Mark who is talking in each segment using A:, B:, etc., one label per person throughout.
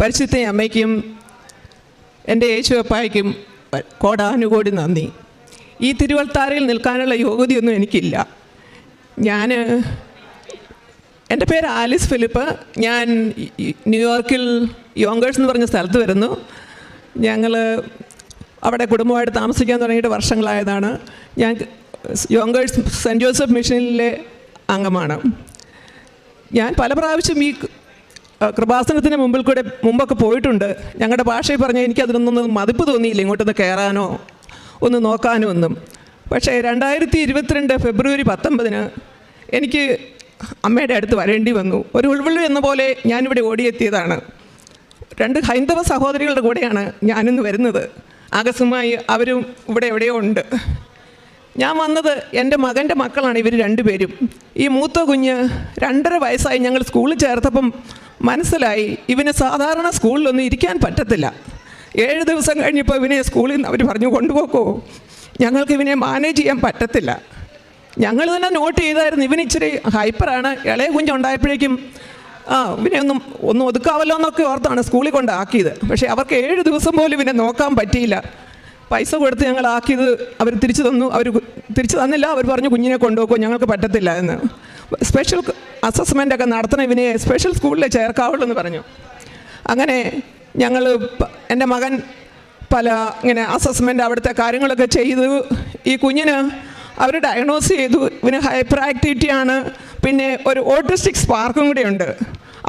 A: പരിശുദ്ധ അമ്മയ്ക്കും എന്റെ യേശുവപ്പായ്ക്കും കോടാനുകോടി നന്ദി. ഈ തിരുവൾത്താരയിൽ നിൽക്കാനുള്ള യോഗ്യതയൊന്നും എനിക്കില്ല. ഞാൻ എന്റെ പേര് ആലിസ് ഫിലിപ്പ്. ഞാൻ ന്യൂയോർക്കിൽ യോങ്കേഴ്സ് എന്ന് പറഞ്ഞ സ്ഥലത്ത് വരുന്നു. ഞങ്ങൾ അവിടെ കുടുംബമായിട്ട് താമസിക്കാൻ തുടങ്ങിയിട്ട് വർഷങ്ങളായതാണ്. ഞാൻ യോങ്കേഴ്സ് സെന്റ് ജോസഫ് മിഷനിലെ അംഗമാണ്. ഞാൻ പല പ്രാവശ്യം ഈ കൃപാസനത്തിന് മുമ്പിൽ കൂടെ മുമ്പൊക്കെ പോയിട്ടുണ്ട്. ഞങ്ങളുടെ ഭാഷയിൽ പറഞ്ഞാൽ എനിക്ക് അതിനൊന്നും മതിപ്പ് തോന്നിയില്ല ഇങ്ങോട്ടൊന്ന് കയറാനോ ഒന്ന് നോക്കാനോ ഒന്നും. പക്ഷേ രണ്ടായിരത്തി ഇരുപത്തിരണ്ട് ഫെബ്രുവരി പത്തൊമ്പതിന് എനിക്ക് അമ്മയുടെ അടുത്ത് വരേണ്ടി വന്നു. ഒരു ഉൾവിളി എന്ന പോലെ ഞാനിവിടെ ഓടിയെത്തിയതാണ്. രണ്ട് ഹൈന്ദവ സഹോദരികളുടെ കൂടെയാണ് ഞാനിന്ന് വരുന്നത്. ആകസ്മമായി അവരും ഇവിടെ എവിടെയോ ഉണ്ട്. ഞാൻ വന്നത് എന്റെ മകന്റെ മക്കളാണ് ഇവർ രണ്ടുപേരും. ഈ മൂത്ത കുഞ്ഞ് രണ്ടര വയസ്സായി ഞങ്ങൾ സ്കൂളിൽ ചേർത്തപ്പം മനസ്സിലായി. ഇവന് സാധാരണ സ്കൂളിലൊന്നും ഇരിക്കാൻ പറ്റത്തില്ല. ഏഴ് ദിവസം കഴിഞ്ഞപ്പോൾ ഇവനെ സ്കൂളിൽ നിന്ന് അവർ പറഞ്ഞു കൊണ്ടുപോക്കോ. ഞങ്ങൾക്ക് ഇവനെ മാനേജ് ചെയ്യാൻ പറ്റത്തില്ല. ഞങ്ങൾ തന്നെ നോട്ട് ചെയ്തായിരുന്നു ഇവൻ ഇച്ചിരി ഹൈപ്പറാണ് ഇളയ കുഞ്ഞുണ്ടായപ്പോഴേക്കും ആ ഇവനെ ഒന്നും ഒന്നും ഒതുക്കാവല്ലോ എന്നൊക്കെ ഓർത്താണ് സ്കൂളിൽ കൊണ്ടാക്കിയത് പക്ഷേ അവർക്ക് ഏഴ് ദിവസം പോലും ഇവനെ നോക്കാൻ പറ്റിയില്ല. പൈസ കൊടുത്ത് ഞങ്ങൾ ആക്കിയത് അവർ തിരിച്ചു തന്നു. അവർ തിരിച്ചു തന്നില്ല. അവർ പറഞ്ഞു കുഞ്ഞിനെ കൊണ്ടുപോക്കോ. ഞങ്ങൾക്ക് പറ്റത്തില്ല എന്ന്. സ്പെഷ്യൽ അസസ്മെന്റ് ഒക്കെ നടത്തണം ഇവനെ സ്പെഷ്യൽ സ്കൂളിൽ ചേർക്കാവുള്ളൂ എന്ന് പറഞ്ഞു. അങ്ങനെ ഞങ്ങൾ എന്റെ മകൻ പല ഇങ്ങനെ അസസ്മെന്റ് അവിടുത്തെ കാര്യങ്ങളൊക്കെ ചെയ്തു. ഈ കുഞ്ഞിന് അവർ ഡയഗ്നോസ് ചെയ്തു. ഇവന് ഹൈപ്പർ ആക്ടിവിറ്റി ആണ് പിന്നെ ഒരു ഓട്ടിസ്റ്റിക് സ്പാർക്കും കൂടെ ഉണ്ട്.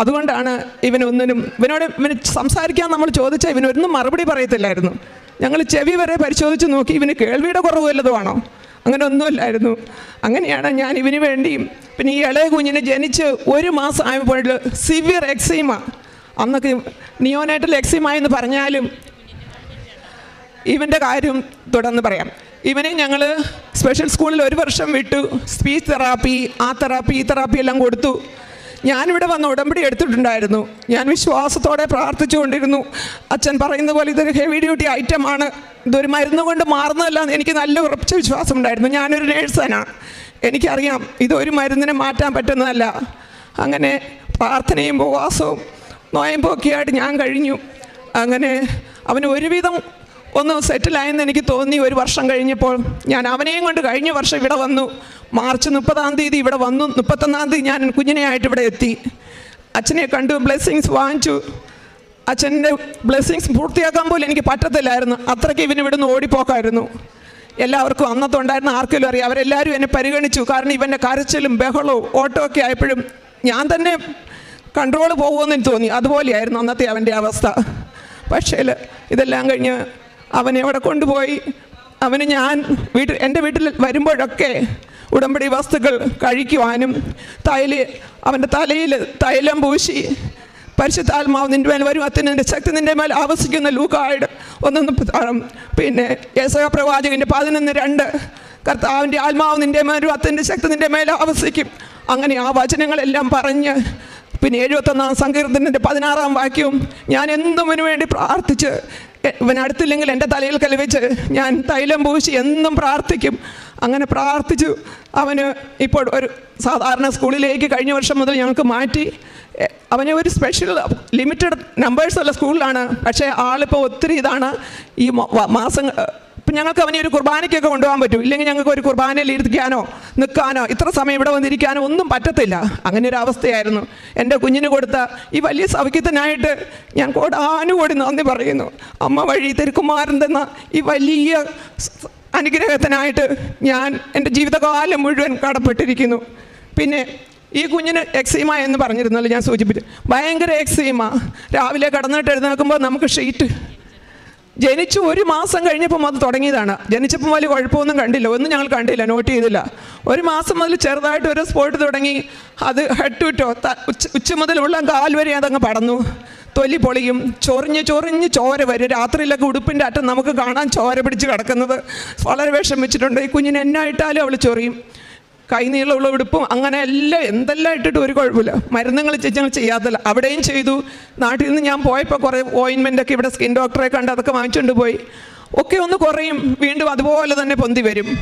A: അതുകൊണ്ടാണ് ഇവനൊന്നിനും ഇവനോട് ഇവന് സംസാരിക്കാൻ നമ്മൾ ചോദിച്ചാൽ ഇവനൊന്നും മറുപടി പറയത്തില്ലായിരുന്നു. ഞങ്ങൾ ചെവി വരെ പരിശോധിച്ച് നോക്കി ഇവന് കേൾവിയുടെ കുറവ് വല്ലതുമാണോ അങ്ങനെ ഒന്നുമില്ലായിരുന്നു അങ്ങനെയാണ് ഞാൻ ഇവന് വേണ്ടിയും പിന്നെ ഈ ഇളയ കുഞ്ഞിന് ജനിച്ച് ഒരു മാസം ആയപ്പോൾ സിവിയർ എക്സീമ അന്നൊക്കെ നിയോനൈറ്റൽ എക്സീമ എന്ന് പറഞ്ഞാലും ഇവന്റെ കാര്യം തുടർന്ന് പറയാം. ഇവനെ ഞങ്ങൾ സ്പെഷ്യൽ സ്കൂളിൽ ഒരു വർഷം വിട്ടു. സ്പീച്ച് തെറാപ്പി ആ തെറാപ്പി ഈ തെറാപ്പി എല്ലാം കൊടുത്തു. ഞാനിവിടെ വന്ന് ഉടമ്പടി എടുത്തിട്ടുണ്ടായിരുന്നു. ഞാൻ വിശ്വാസത്തോടെ പ്രാർത്ഥിച്ചുകൊണ്ടിരുന്നു. അച്ഛൻ പറയുന്ന പോലെ ഇതൊരു ഹെവി ഡ്യൂട്ടി ഐറ്റം ആണ്. ഇതൊരു മരുന്ന് കൊണ്ട് മാറുന്നതല്ല എനിക്ക് നല്ല ഉറപ്പിച്ച വിശ്വാസം ഉണ്ടായിരുന്നു. ഞാനൊരു നേഴ്സാണ് എനിക്കറിയാം ഇതൊരു മരുന്നിനെ മാറ്റാൻ പറ്റുന്നതല്ല. അങ്ങനെ പ്രാർത്ഥനയും ഉപവാസവും നോയമ്പൊക്കെയായിട്ട് ഞാൻ കഴിഞ്ഞു. അങ്ങനെ അവന് ഒരുവിധം ഒന്ന് സെറ്റിലായെന്ന് എനിക്ക് തോന്നി ഒരു വർഷം കഴിഞ്ഞപ്പോൾ. ഞാൻ അവനെയും കൊണ്ട് കഴിഞ്ഞ വർഷം ഇവിടെ വന്നു. മാർച്ച് മുപ്പതാം തീയതി ഇവിടെ വന്നു. മുപ്പത്തൊന്നാം തീയതി ഞാൻ കുഞ്ഞിനെയായിട്ട് ഇവിടെ എത്തി. അച്ഛനെ കണ്ടു ബ്ലെസ്സിങ്സ് വാങ്ങിച്ചു. അച്ഛന്റെ ബ്ലെസ്സിങ്സ് പൂർത്തിയാക്കാൻ പോലും എനിക്ക് പറ്റത്തില്ലായിരുന്നു. അത്രയ്ക്ക് ഇവന് ഇവിടുന്ന് ഓടിപ്പോക്കായിരുന്നു. എല്ലാവർക്കും അന്നത്തുണ്ടായിരുന്ന ആർക്കെങ്കിലും അറിയാം. അവരെല്ലാവരും എന്നെ പരിഗണിച്ചു. കാരണം ഇവന്റെ കരച്ചിലും ബഹളവും ഓട്ടോ ഒക്കെ ആയപ്പോഴും ഞാൻ തന്നെ കൺട്രോൾ പോകുമെന്ന് തോന്നി. അതുപോലെയായിരുന്നു അന്നത്തെ അവന്റെ അവസ്ഥ. പക്ഷേ ഇതെല്ലാം കഴിഞ്ഞ് അവനെ അവിടെ കൊണ്ടുപോയി. അവന് ഞാൻ വീട്ടിൽ എന്റെ വീട്ടിൽ വരുമ്പോഴൊക്കെ ഉടമ്പടി വസ്തുക്കൾ കഴിക്കുവാനും തൈല അവന്റെ തലയിൽ തൈലം പൂശി പരിശുദ്ധാത്മാവ് നിന്റെ മേൽ വരും അത്തിന്റെ ശക്തി നിന്റെ മേൽ ആവസിക്കുന്ന ലൂക്കായിട്ട് ഒന്നൊന്ന് പിന്നെ യേശക പ്രവാചകന്റെ പതിനൊന്ന് രണ്ട് കർത്താവിന്റെ ആത്മാവ് നിന്റെ വരും അത്തിന്റെ ശക്തി നിന്റെ മേൽ ആവസിക്കും. അങ്ങനെ ആ വചനങ്ങളെല്ലാം പറഞ്ഞ് പിന്നെ എഴുപത്തൊന്നാം സങ്കീർത്തനത്തിന്റെ പതിനാറാം വാക്യവും ഞാൻ എന്തുമിനു വേണ്ടി പ്രാർത്ഥിച്ച് ഇവൻ അടുത്തില്ലെങ്കിൽ എന്റെ തലയിൽ കലവെച്ച് ഞാൻ തൈലം പൂശി എന്നും പ്രാർത്ഥിക്കും. അങ്ങനെ പ്രാർത്ഥിച്ചു. അവന് ഇപ്പോൾ ഒരു സാധാരണ സ്കൂളിലേക്ക് കഴിഞ്ഞ വർഷം മുതൽ ഞങ്ങൾക്ക് മാറ്റി. അവനെ ഒരു സ്പെഷ്യൽ ലിമിറ്റഡ് നമ്പേഴ്സുള്ള സ്കൂളിലാണ്. പക്ഷേ ആളിപ്പോൾ ഒത്തിരി ഇതാണ്. ഈ മാസം ഇപ്പം ഞങ്ങൾക്ക് അവനെ ഒരു കുർബാനയ്ക്കൊക്കെ കൊണ്ടുപോകാൻ പറ്റും. ഇല്ലെങ്കിൽ ഞങ്ങൾക്ക് ഒരു കുർബാനയിൽ ഇരിക്കാനോ നിൽക്കാനോ ഇത്ര സമയം ഇവിടെ വന്നിരിക്കാനോ ഒന്നും പറ്റത്തില്ല. അങ്ങനെ ഒരു അവസ്ഥയായിരുന്നു. എന്റെ കുഞ്ഞിന് കൊടുത്ത ഈ വലിയ സൗഖ്യത്തിനായിട്ട് ഞാൻ കോടാനുകൂടി നന്ദി പറയുന്നു. അമ്മ വഴി തിരുക്കുമാരൻ തന്ന ഈ വലിയ അനുഗ്രഹത്തിനായിട്ട് ഞാൻ എന്റെ ജീവിതകാലം മുഴുവൻ കടപ്പെട്ടിരിക്കുന്നു. പിന്നെ ഈ കുഞ്ഞിന് എക്സീമ എന്ന് പറഞ്ഞിരുന്നല്ലോ ഞാൻ സൂചിപ്പിച്ചു. ഭയങ്കര എക്സീമ. രാവിലെ കടന്നിട്ട് എഴുന്നേൽക്കുമ്പോൾ നമുക്ക് ഷീറ്റ് ജനിച്ചു ഒരു മാസം കഴിഞ്ഞപ്പം അത് തുടങ്ങിയതാണ്. ജനിച്ചപ്പം വലിയ കുഴപ്പമൊന്നും കണ്ടില്ല. ഒന്നും ഞങ്ങൾ കണ്ടില്ല നോട്ട് ചെയ്തില്ല. ഒരു മാസം മുതൽ ചെറുതായിട്ട് ഒരു സ്പോട്ട് തുടങ്ങി. അത് ഹെഡ് ടു ടോ ഉച്ച ഉച്ച മുതലുള്ള കാൽ വരെ അതങ്ങ് പടന്നു. തൊലി പൊളിയും. ചൊറിഞ്ഞ് ചൊറിഞ്ഞ് ചോര വരും. രാത്രിയിലൊക്കെ ഉടുപ്പിന്റെ അറ്റം നമുക്ക് കാണാൻ ചോര പിടിച്ച് കിടക്കുന്നത്. വളരെ വിഷമിച്ചിട്ടുണ്ട്. ഈ കുഞ്ഞിന് എന്നായിട്ടാലും അവൾ ചൊറിയും. കൈനീളമുള്ള ഉടുപ്പും അങ്ങനെ എല്ലാം എന്തെല്ലാം ഇട്ടിട്ട് ഒരു കുഴപ്പമില്ല. മരുന്നുകൾ ഞങ്ങൾ ചെയ്യാത്തല്ല അവിടെയും ചെയ്തു. നാട്ടിൽ നിന്ന് ഞാൻ പോയപ്പോൾ കുറേ ഓയിൻമെന്റ് ഒക്കെ ഇവിടെ സ്കിൻ ഡോക്ടറെ കണ്ട് അതൊക്കെ വാങ്ങിച്ചുകൊണ്ട് പോയി. ഒക്കെ ഒന്ന് കുറയും. വീണ്ടും അതുപോലെ തന്നെ പൊന്തി വരും.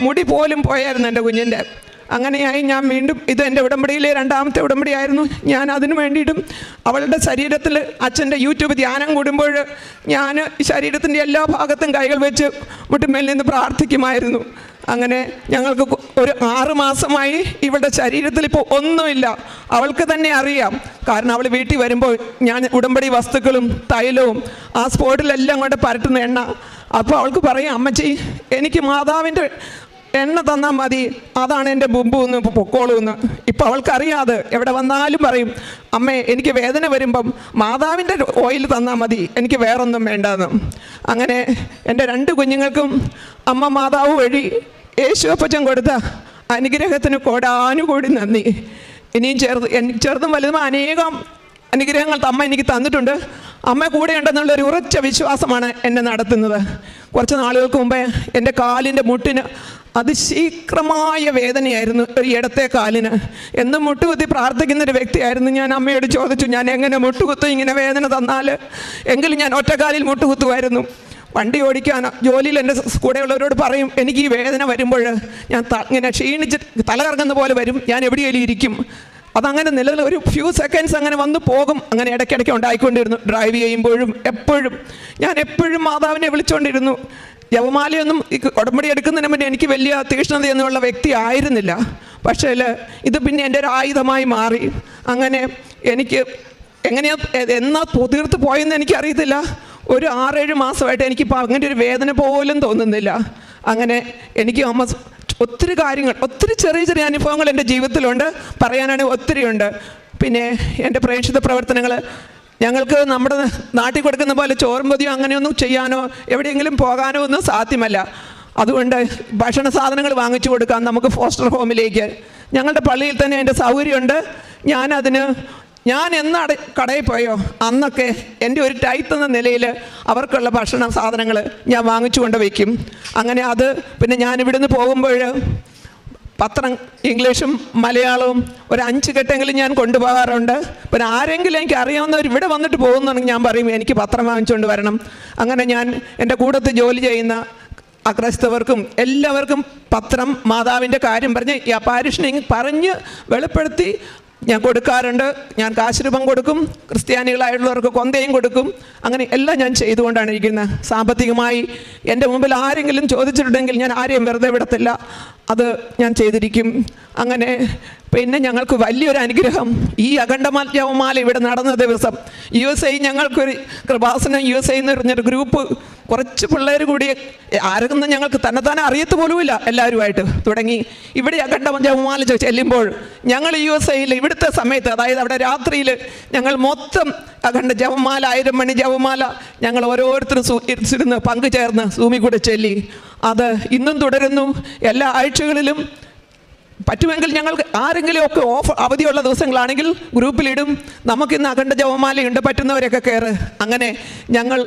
A: മുടി പോലും പോയായിരുന്നു എന്റെ കുഞ്ഞിന്റെ. അങ്ങനെയായി ഞാൻ വീണ്ടും ഇത് എന്റെ ഉടമ്പടിയിലെ രണ്ടാമത്തെ ഉടമ്പടിയായിരുന്നു. ഞാൻ അതിനു വേണ്ടിയിട്ടും അവളുടെ ശരീരത്തിൽ അച്ഛന്റെ യൂട്യൂബ് ധ്യാനം കൂടുമ്പോൾ ഞാൻ ശരീരത്തിന്റെ എല്ലാ ഭാഗത്തും കൈകൾ വെച്ച് മുട്ടുമേൽ നിന്ന് പ്രാർത്ഥിക്കുമായിരുന്നു. അങ്ങനെ ഞങ്ങൾക്ക് ഒരു ആറ് മാസമായി ഇവളുടെ ശരീരത്തിൽ ഇപ്പോൾ ഒന്നുമില്ല. അവൾക്ക് തന്നെ അറിയാം. കാരണം അവൾ വീട്ടിൽ വരുമ്പോൾ ഞാൻ ഉടമ്പടി വസ്തുക്കളും തൈലവും ആ സ്പോട്ടിലെല്ലാം കൊണ്ട് പരട്ടുന്ന എണ്ണ. അപ്പോൾ അവൾക്ക് പറയാം അമ്മച്ചി എനിക്ക് മാതാവിന്റെ എണ്ണ തന്നാൽ മതി. അതാണ് എന്റെ ബുമ്പു എന്ന് പൊക്കോളൂ എന്ന്. ഇപ്പം അവൾക്കറിയാതെ എവിടെ വന്നാലും പറയും അമ്മേ എനിക്ക് വേദന വരുമ്പം മാതാവിന്റെ ഓയിൽ തന്നാൽ മതി. എനിക്ക് വേറൊന്നും വേണ്ടെന്ന്. അങ്ങനെ എന്റെ രണ്ട് കുഞ്ഞുങ്ങൾക്കും അമ്മ മാതാവ് വഴി യേശു അപ്പച്ചൻ കൊടുത്ത അനുഗ്രഹത്തിന് കോടാനുകൂടി നന്ദി. ഇനിയും ചെറുത് ചെറുതും വലുതും അനേകം അനുഗ്രഹങ്ങൾ അമ്മ എനിക്ക് തന്നിട്ടുണ്ട്. അമ്മ കൂടെ ഒരു ഉറച്ച വിശ്വാസമാണ് എന്നെ നടത്തുന്നത്. കുറച്ച് നാളുകൾക്ക് മുമ്പേ എന്റെ കാലിന്റെ മുട്ടിന് അതിശീഘ്രമായ വേദനയായിരുന്നു ഒരു ഇടത്തെ കാലിന്. എന്ന് മുട്ടുകുത്തി പ്രാർത്ഥിക്കുന്ന ഒരു വ്യക്തിയായിരുന്നു ഞാൻ. അമ്മയോട് ചോദിച്ചു ഞാൻ എങ്ങനെ മുട്ടുകുത്തും? ഇങ്ങനെ വേദന തന്നാൽ എങ്കിലും ഞാൻ ഒറ്റക്കാലിൽ മുട്ടുകുത്തുമായിരുന്നു. വണ്ടി ഓടിക്കാൻ ജോലിയിൽ എന്റെ കൂടെയുള്ളവരോട് പറയും എനിക്ക് ഈ വേദന വരുമ്പോൾ ഞാൻ ഇങ്ങനെ ക്ഷീണിച്ച് തലകറങ്ങുന്ന പോലെ വരും. ഞാൻ എവിടെയെങ്കിലും ഇരിക്കും. അതങ്ങനെ നിലനിൽ ഒരു ഫ്യൂ സെക്കൻഡ്സ് അങ്ങനെ വന്നു പോകും. അങ്ങനെ ഇടയ്ക്കിടയ്ക്ക് ഉണ്ടായിക്കൊണ്ടിരുന്നു. ഡ്രൈവ് ചെയ്യുമ്പോഴും എപ്പോഴും. ഞാൻ എപ്പോഴും മാതാവിനെ വിളിച്ചുകൊണ്ടിരുന്നു യവമാലയൊന്നും ഈ ഉടമ്പടി എടുക്കുന്നതിന് മുന്നേ എനിക്ക് വലിയ തീക്ഷ്ണതയൊന്നുമുള്ള വ്യക്തി ആയിരുന്നില്ല. പക്ഷേ ഇത് പിന്നെ എന്റെ ഒരു ആയുധമായി മാറി. അങ്ങനെ എനിക്ക് എങ്ങനെയാ എന്നാ പൊ- തീർത്ത് പോയെന്ന് എനിക്കറിയത്തില്ല. ഒരു ആറേഴ് മാസമായിട്ട് എനിക്കിപ്പോൾ അങ്ങനെ ഒരു വേദന പോലും തോന്നുന്നില്ല. അങ്ങനെ എനിക്ക് അമ്മ ഒത്തിരി കാര്യങ്ങൾ ഒത്തിരി ചെറിയ ചെറിയ അനുഭവങ്ങൾ എന്റെ ജീവിതത്തിലുണ്ട് പറയാനാണെങ്കിൽ ഒത്തിരിയുണ്ട്. പിന്നെ എന്റെ പ്രേക്ഷിത പ്രവർത്തനങ്ങൾ ഞങ്ങൾക്ക് നമ്മുടെ നാട്ടിൽ കൊടുക്കുന്ന പോലെ ചോറും പൊതിയോ അങ്ങനെയൊന്നും ചെയ്യാനോ എവിടെയെങ്കിലും പോകാനോ ഒന്നും സാധ്യമല്ല. അതുകൊണ്ട് ഭക്ഷണ സാധനങ്ങൾ വാങ്ങിച്ചു കൊടുക്കാം നമുക്ക് ഫോസ്റ്റർ ഹോമിലേക്ക് ഞങ്ങളുടെ പള്ളിയിൽ തന്നെ എന്റെ സൗകര്യമുണ്ട്. ഞാനതിന് ഞാൻ എന്നാണ് കടയിൽ പോയോ? അന്നൊക്കെ എന്റെ ഒരു ടൈത്ത് എന്ന നിലയിൽ അവർക്കുള്ള ഭക്ഷണ സാധനങ്ങൾ ഞാൻ വാങ്ങിച്ചു കൊണ്ട് വയ്ക്കും. അങ്ങനെ അത് പിന്നെ ഞാൻ ഇവിടുന്ന് പോകുമ്പോൾ പത്രം ഇംഗ്ലീഷും മലയാളവും ഒരു അഞ്ച് കെട്ടെങ്കിലും ഞാൻ കൊണ്ടുപോകാറുണ്ട്. പിന്നെ ആരെങ്കിലും എനിക്ക് അറിയാവുന്നവർ ഇവിടെ വന്നിട്ട് പോകുന്നുണ്ടെങ്കിൽ ഞാൻ പറയും എനിക്ക് പത്രം വാങ്ങിച്ചുകൊണ്ട് വരണം. അങ്ങനെ ഞാൻ എന്റെ കൂടത്ത് ജോലി ചെയ്യുന്ന അക്രൈസ്തവർക്കും എല്ലാവർക്കും പത്രം മാതാവിന്റെ കാര്യം പറഞ്ഞ് ഈ അപ്പാരിഷനെ പറഞ്ഞ് വെളിപ്പെടുത്തി ഞാൻ കൊടുക്കാറുണ്ട്. ഞാൻ കാശുരൂപം കൊടുക്കും. ക്രിസ്ത്യാനികളായിട്ടുള്ളവർക്ക് കൊന്തയും കൊടുക്കും. അങ്ങനെ എല്ലാം ഞാൻ ചെയ്തുകൊണ്ടാണ് ഇരിക്കുന്നത്. സാമ്പത്തികമായി എന്റെ മുമ്പിൽ ആരെങ്കിലും ചോദിച്ചിട്ടുണ്ടെങ്കിൽ ഞാൻ ആരെയും വെറുതെ വിടത്തില്ല. അത് ഞാൻ ചെയ്തിരിക്കും. അങ്ങനെ പിന്നെ ഞങ്ങൾക്ക് വലിയൊരു അനുഗ്രഹം. ഈ അഖണ്ഡമാൽ ജപമാല ഇവിടെ നടന്ന ദിവസം യു എസ് ഐ ഞങ്ങൾക്കൊരു കൃപാസനം യു എസ് ഐ എന്ന് പറഞ്ഞൊരു ഗ്രൂപ്പ് കുറച്ച് പിള്ളേർ കൂടി ആരെന്ന് ഞങ്ങൾക്ക് തന്നെ തന്നെ അറിയത്ത് പോലുമില്ല എല്ലാവരുമായിട്ട് തുടങ്ങി. ഇവിടെ അഖണ്ഡമാല ചെല്ലുമ്പോൾ ഞങ്ങൾ യു എസ് ഐയിൽ ഇവിടുത്തെ സമയത്ത് അതായത് അവിടെ രാത്രിയിൽ ഞങ്ങൾ മൊത്തം അഖണ്ഡ ജപമാല ആയിരം മണി ജപമാല ഞങ്ങൾ ഓരോരുത്തരും ഇരുന്ന് പങ്കുചേർന്ന് സൂമി കൂടെ ചൊല്ലി. അത് ഇന്നും തുടരുന്നു. എല്ലാ ആഴ്ചകളിലും പറ്റുമെങ്കിൽ ഞങ്ങൾ ആരെങ്കിലും ഒക്കെ ഓഫ് അവധിയുള്ള ദിവസങ്ങളാണെങ്കിൽ ഗ്രൂപ്പിലിടും. നമുക്കിന്ന് അഖണ്ഡ ജപമാലയുണ്ട് പറ്റുന്നവരൊക്കെ കയറ്. അങ്ങനെ ഞങ്ങൾ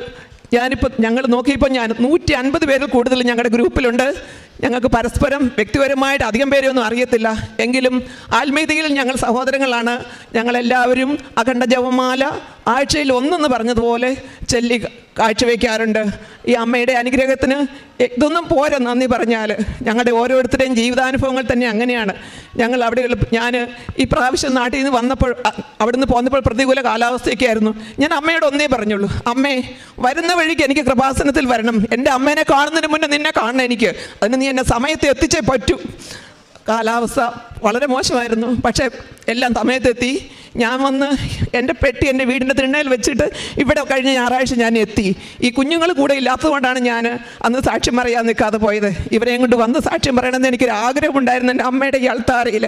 A: ഞാനിപ്പോൾ ഞങ്ങൾ നോക്കിയപ്പോൾ ഞാൻ നൂറ്റി അൻപത് പേരിൽ കൂടുതൽ ഞങ്ങളുടെ ഗ്രൂപ്പിലുണ്ട്. ഞങ്ങൾക്ക് പരസ്പരം വ്യക്തിപരമായിട്ട് അധികം പേരെയൊന്നും അറിയത്തില്ല. എങ്കിലും ആത്മീയതയിൽ ഞങ്ങൾ സഹോദരങ്ങളാണ്. ഞങ്ങളെല്ലാവരും അഖണ്ഡ ജവമാല ആഴ്ചയിൽ ഒന്നെന്ന് പറഞ്ഞതുപോലെ ചെല്ലി കാഴ്ചവെക്കാറുണ്ട്. ഈ അമ്മയുടെ അനുഗ്രഹത്തിന് ഇതൊന്നും പോരാ നന്ദി പറഞ്ഞാൽ ഞങ്ങളുടെ ഓരോരുത്തരുടെയും ജീവിതാനുഭവങ്ങൾ തന്നെ അങ്ങനെയാണ്. ഞങ്ങൾ അവിടെ ഞാൻ ഈ പ്രാവശ്യം നാട്ടിൽ നിന്ന് വന്നപ്പോൾ അവിടുന്ന് പോന്നപ്പോൾ പ്രതികൂല കാലാവസ്ഥയൊക്കെ ആയിരുന്നു. ഞാൻ അമ്മയോട് ഒന്നേ പറഞ്ഞുള്ളൂ. അമ്മേ വരുന്ന വഴിക്ക് എനിക്ക് കൃപാസനത്തിൽ വരണം. എന്റെ അമ്മേനെ കാണുന്നതിന് മുന്നേ നിന്നെ കാണണം എനിക്ക്. അതിന് എന്നെ സമയത്ത് എത്തിച്ചേ പറ്റൂ. കാലാവസ്ഥ വളരെ മോശമായിരുന്നു. പക്ഷേ എല്ലാം സമയത്തെത്തി. ഞാൻ വന്ന് എന്റെ പെട്ടി എന്റെ വീടിന്റെ തിണ്ണയിൽ വെച്ചിട്ട് ഇവിടെ കഴിഞ്ഞ ഞായറാഴ്ച ഞാൻ എത്തി. ഈ കുഞ്ഞുങ്ങൾ കൂടെ ഇല്ലാത്തതുകൊണ്ടാണ് ഞാൻ അന്ന് സാക്ഷ്യം പറയാൻ നിൽക്കാതെ പോയത്. ഇവരെ കൊണ്ട് വന്ന് സാക്ഷ്യം പറയണമെന്ന് എനിക്കൊരു ആഗ്രഹമുണ്ടായിരുന്നു എന്റെ അമ്മയുടെ ഈ അൾത്താറിയിൽ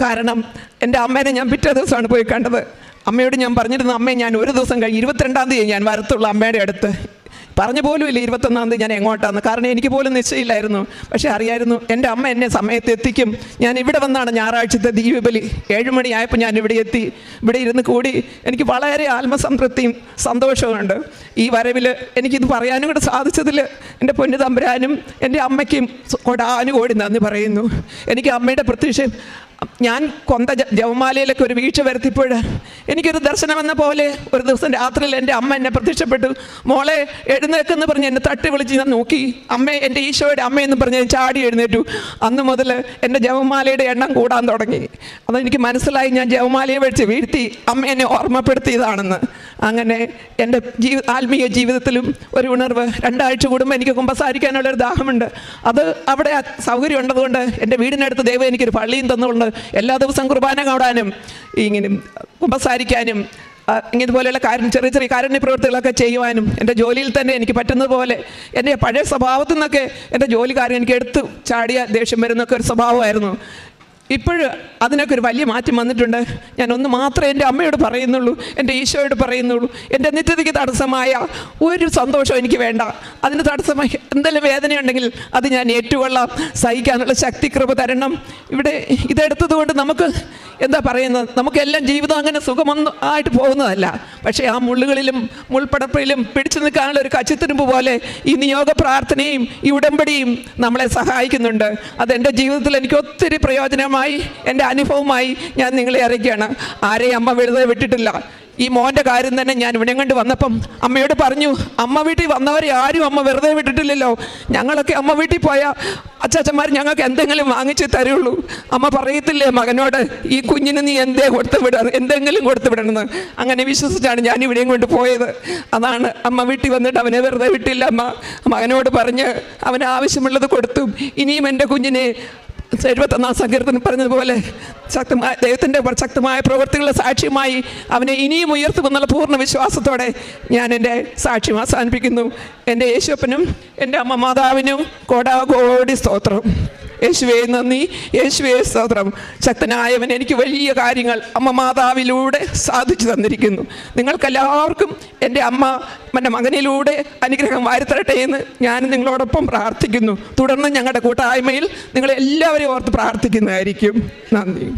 A: കാരണം എന്റെ അമ്മേനെ ഞാൻ പിറ്റേ ദിവസമാണ് പോയി കണ്ടത്. അമ്മയോട് ഞാൻ പറഞ്ഞിരുന്നു അമ്മയെ ഞാൻ ഒരു ദിവസം കഴിഞ്ഞ് ഇരുപത്തിരണ്ടാം തീയതി ഞാൻ വരത്തുള്ളൂ അമ്മയുടെ അടുത്ത്. പറഞ്ഞ പോലും ഇല്ല ഇരുപത്തൊന്നാം തീയതി ഞാൻ എങ്ങോട്ടാന്ന്. കാരണം എനിക്ക് പോലും നിശ്ചയമില്ലായിരുന്നു. പക്ഷെ അറിയായിരുന്നു എന്റെ അമ്മ എന്നെ സമയത്ത് എത്തിക്കും ഞാൻ ഇവിടെ വന്നാണ് ഞായറാഴ്ചത്തെ ദീപബലി. ഏഴുമണിയായപ്പോൾ ഞാൻ ഇവിടെ എത്തി. ഇവിടെ ഇരുന്ന് കൂടി എനിക്ക് വളരെ ആത്മസംതൃപ്തിയും സന്തോഷവുമുണ്ട് ഈ വരവിൽ എനിക്കിത് പറയാനും കൂടെ സാധിച്ചതിൽ എന്റെ പൊന്നു തമ്പുരാനും എന്റെ അമ്മയ്ക്കും കൊടാനുകൂടി നന്ദി പറയുന്നു. എനിക്ക് അമ്മയുടെ പ്രത്യക്ഷം ഞാൻ കൊന്ത ജവമാലയിലൊക്കെ ഒരു വീഴ്ച വരുത്തിയപ്പോൾ എനിക്കൊരു ദർശനം എന്ന പോലെ ഒരു ദിവസം രാത്രിയിൽ എന്റെ അമ്മ എന്നെ പ്രത്യക്ഷപ്പെട്ടു. മോളെ എഴുന്നേക്കെന്ന് പറഞ്ഞ് എന്നെ തട്ടി വിളിച്ച് ഞാൻ നോക്കി. അമ്മേ എന്റെ ഈശോയുടെ അമ്മയെന്ന് പറഞ്ഞ് ഞാൻ ചാടി എഴുന്നേറ്റു. അന്ന് മുതൽ എന്റെ ജവമാലയുടെ എണ്ണം കൂടാൻ തുടങ്ങി. അതെനിക്ക് മനസ്സിലായി. ഞാൻ ജവമാലയെ വെച്ച് വീഴ്ത്തി അമ്മ എന്നെ ഓർമ്മപ്പെടുത്തിയതാണെന്ന്. അങ്ങനെ എന്റെ ജീവി ആത്മീയ ജീവിതത്തിലും ഒരു ഉണർവ് രണ്ടാഴ്ച കൂടുമ്പോൾ എനിക്ക് കുമ്പസാരിക്കാനുള്ളൊരു ദാഹമുണ്ട്. അത് അവിടെ സൗകര്യം ഉള്ളതുകൊണ്ട് എന്റെ വീടിനടുത്ത് ദൈവം എനിക്കൊരു പള്ളിയും തന്നുകൊണ്ട് എല്ലാ ദിവസവും കുർബാന കാണാനും ഇങ്ങനെ കുമ്പസാരിക്കാനും ആ, ഇതുപോലെയുള്ള കാര്യം ചെറിയ ചെറിയ കാരുണ്യ പ്രവൃത്തികളൊക്കെ ചെയ്യുവാനും എന്റെ ജോലിയിൽ തന്നെ എനിക്ക് പറ്റുന്നത് പോലെ എന്റെ പഴയ സ്വഭാവത്തിൽ നിന്നൊക്കെ എന്റെ ജോലി കാര്യം എനിക്ക് എടുത്ത് ചാടിയ ദേഷ്യം വരുന്നൊക്കെ ഒരു സ്വഭാവമായിരുന്നു. ഇപ്പോഴ് അതിനൊക്കെ ഒരു വലിയ മാറ്റം വന്നിട്ടുണ്ട്. ഞാൻ ഒന്ന് മാത്രമേ എന്റെ അമ്മയോട് പറയുന്നുള്ളൂ എന്റെ ഈശോയോട് പറയുന്നുള്ളൂ. എന്റെ നിത്യതയ്ക്ക് തടസ്സമായ ഒരു സന്തോഷം എനിക്ക് വേണ്ട. അതിന് തടസ്സമായി എന്തെങ്കിലും വേദനയുണ്ടെങ്കിൽ അത് ഞാൻ ഏറ്റുകൊള്ളാം. സഹിക്കാനുള്ള ശക്തി കൃപ തരണം. ഇവിടെ ഇതെടുത്തതുകൊണ്ട് നമുക്ക് എന്താ പറയുന്നത്? നമുക്കെല്ലാം ജീവിതം അങ്ങനെ സുഖമൊന്നും ആയിട്ട് പോകുന്നതല്ല. പക്ഷേ ആ മുള്ളുകളിലും മുൾപ്പടപ്പിലും പിടിച്ചു നിൽക്കാനുള്ള ഒരു കച്ചിത്തിരുമ്പ് പോലെ ഈ നിയോഗ പ്രാർത്ഥനയും ഈ ഉടമ്പടിയും നമ്മളെ സഹായിക്കുന്നുണ്ട്. അതെന്റെ ജീവിതത്തിൽ എനിക്ക് ഒത്തിരി പ്രയോജനമായി എന്റെ അനുഭവമായി ഞാൻ നിങ്ങളെ അറിയിക്കുകയാണ്. ആരെയും അമ്മ വെറുതെ വിട്ടിട്ടില്ല. ഈ മോന്റെ കാര്യം തന്നെ ഞാൻ ഇവിടെ കൊണ്ട് വന്നപ്പം അമ്മയോട് പറഞ്ഞു അമ്മ വീട്ടിൽ വന്നവരെ ആരും അമ്മ വെറുതെ വിട്ടിട്ടില്ലല്ലോ. ഞങ്ങളൊക്കെ അമ്മ വീട്ടിൽ പോയാൽ അച്ചാച്ചന്മാർ ഞങ്ങൾക്ക് എന്തെങ്കിലും വാങ്ങിച്ച് തരുള്ളൂ. അമ്മ പറയത്തില്ലേ മകനോട് ഈ കുഞ്ഞിന് നീ എന്തേ കൊടുത്തു വിടണം എന്തെങ്കിലും കൊടുത്തു വിടണമെന്ന്? അങ്ങനെ വിശ്വസിച്ചാണ് ഞാൻ ഇവിടെയും കൊണ്ട് പോയത്. അതാണ് അമ്മ വീട്ടിൽ വന്നിട്ട് അവനെ വെറുതെ വിട്ടില്ല അമ്മ. മകനോട് പറഞ്ഞ് അവന് ആവശ്യമുള്ളത് കൊടുത്തു. ഇനിയും എന്റെ കുഞ്ഞിനെ എഴുപത്തൊന്നാം സങ്കീർത്തനം പറഞ്ഞതുപോലെ ശക്തമായ ദൈവത്തിന്റെ ശക്തമായ പ്രവൃത്തികളുടെ സാക്ഷ്യമായി അവനെ ഇനിയും ഉയർത്തുമെന്നുള്ള പൂർണ വിശ്വാസത്തോടെ ഞാൻ എന്റെ സാക്ഷ്യം അവസാനിപ്പിക്കുന്നു. എന്റെ യേശുപ്പനും എന്റെ അമ്മ മാതാവിനും കോടാകോടി സ്തോത്രം. യേശുവേ നന്ദി. യേശുവേ സ്തോത്രം. ശക്തനായവൻ എനിക്ക് വലിയ കാര്യങ്ങൾ അമ്മ മാതാവിലൂടെ സാധിച്ചു തന്നിരിക്കുന്നു. നിങ്ങൾക്കെല്ലാവർക്കും എന്റെ അമ്മ എന്റെ മകനിലൂടെ അനുഗ്രഹം വാരിത്തരട്ടെ എന്ന് ഞാൻ നിങ്ങളോടൊപ്പം പ്രാർത്ഥിക്കുന്നു. തുടർന്ന് ഞങ്ങളുടെ കൂട്ടായ്മയിൽ നിങ്ങളെല്ലാവരെയും ഓർത്ത് പ്രാർത്ഥിക്കുന്നതായിരിക്കും. നന്ദി.